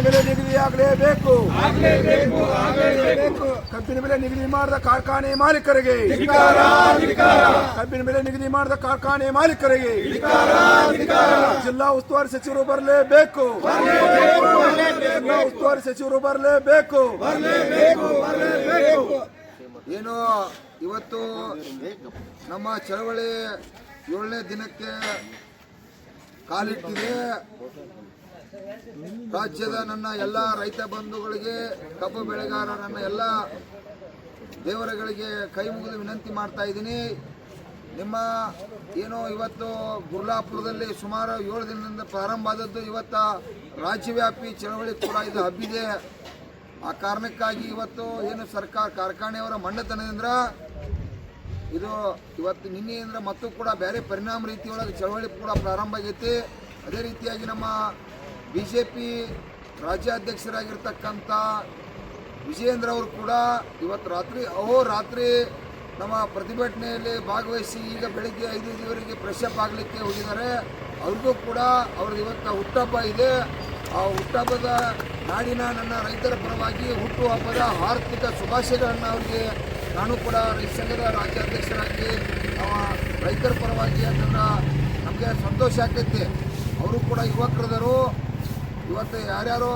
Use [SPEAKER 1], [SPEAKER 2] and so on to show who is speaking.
[SPEAKER 1] ಬೆಲೆ ನಿಗದಿ ಆಗಲೇಬೇಕು. ಕಬ್ಬಿನ ಬೆಲೆ ನಿಗದಿ ಮಾಡಿದ ಕಾರ್ಖಾನೆ ಮಾಲೀಕರಿಗೆ. ಕಬ್ಬಿನ ಬೆಲೆ ನಿಗದಿ ಮಾಡಿದ ಕಾರ್ಖಾನೆ ಮಾಲೀಕರಿಗೆ. ಜಿಲ್ಲಾ ಉಸ್ತುವಾರಿ ಸಚಿವರು ಬರಲೇಬೇಕು. ಜಿಲ್ಲಾ ಉಸ್ತುವಾರಿ ಸಚಿವರು ಬರಲೇಬೇಕು.
[SPEAKER 2] ಏನು ಇವತ್ತು ನಮ್ಮ ಚಳವಳಿ ಏಳನೇ ದಿನಕ್ಕೆ ಕಾಲಿಟ್ಟಿದೆ. ರಾಜ್ಯದ ನನ್ನ ಎಲ್ಲ ರೈತ ಬಂಧುಗಳಿಗೆ, ಕಬ್ಬು ಬೆಳೆಗಾರ ನನ್ನ ಎಲ್ಲ ದೇವರುಗಳಿಗೆ ಕೈ ಮುಗಿದು ವಿನಂತಿ ಮಾಡ್ತಾ ಇದ್ದೀನಿ. ನಿಮ್ಮ ಏನು ಇವತ್ತು ಗುರ್ಲಾಪುರದಲ್ಲಿ ಸುಮಾರು ಏಳು ದಿನದಿಂದ ಪ್ರಾರಂಭ ಆದದ್ದು ಇವತ್ತು ರಾಜ್ಯವ್ಯಾಪಿ ಚಳವಳಿ ಕೂಡ ಇದು ಹಬ್ಬಿದೆ. ಆ ಕಾರಣಕ್ಕಾಗಿ ಇವತ್ತು ಏನು ಸರ್ಕಾರ ಕಾರ್ಖಾನೆಯವರ ಮಂಡತನದಿಂದ ಇದು ಇವತ್ತು ನಿನ್ನೆಯಿಂದ ಮತ್ತೂ ಕೂಡ ಬೇರೆ ಪರಿಣಾಮ ರೀತಿಯೊಳಗೆ ಚಳವಳಿ ಕೂಡ ಪ್ರಾರಂಭ ಆಗೈತಿ. ಅದೇ ರೀತಿಯಾಗಿ ನಮ್ಮ ಬಿ ಜೆ ಪಿ ರಾಜ್ಯಾಧ್ಯಕ್ಷರಾಗಿರ್ತಕ್ಕಂಥ ವಿಜಯೇಂದ್ರ ಅವರು ಕೂಡ ಇವತ್ತು ರಾತ್ರಿ, ಅಹೋ ರಾತ್ರಿ ನಮ್ಮ ಪ್ರತಿಭಟನೆಯಲ್ಲಿ ಭಾಗವಹಿಸಿ ಈಗ ಬೆಳಿಗ್ಗೆ ಐದು ಇವರಿಗೆ ಪ್ರೆಶಪ್ ಆಗಲಿಕ್ಕೆ ಹೋಗಿದ್ದಾರೆ. ಅವ್ರಿಗೂ ಕೂಡ ಅವ್ರದ್ದು ಇವತ್ತು ಹುಟ್ಟಹಬ್ಬ ಇದೆ. ಆ ಹುಟ್ಟಹಬ್ಬದ ನಾಡಿನ ನನ್ನ ರೈತರ ಪರವಾಗಿ ಹುಟ್ಟುಹಬ್ಬದ ಆರ್ಥಿಕ ಶುಭಾಶಯಗಳನ್ನು ಅವರಿಗೆ ನಾನು ಕೂಡ ರೈತ ಸಂಘದ ರಾಜ್ಯಾಧ್ಯಕ್ಷರಾಗಿ ನಮ್ಮ ರೈತರ ಪರವಾಗಿ ಅಂತಂದ್ರೆ ನಮಗೆ ಸಂತೋಷ ಆಗ್ತೈತೆ. ಅವರು ಕೂಡ ಯುವಕರದರು ಇವತ್ತು ಯಾರ್ಯಾರೋ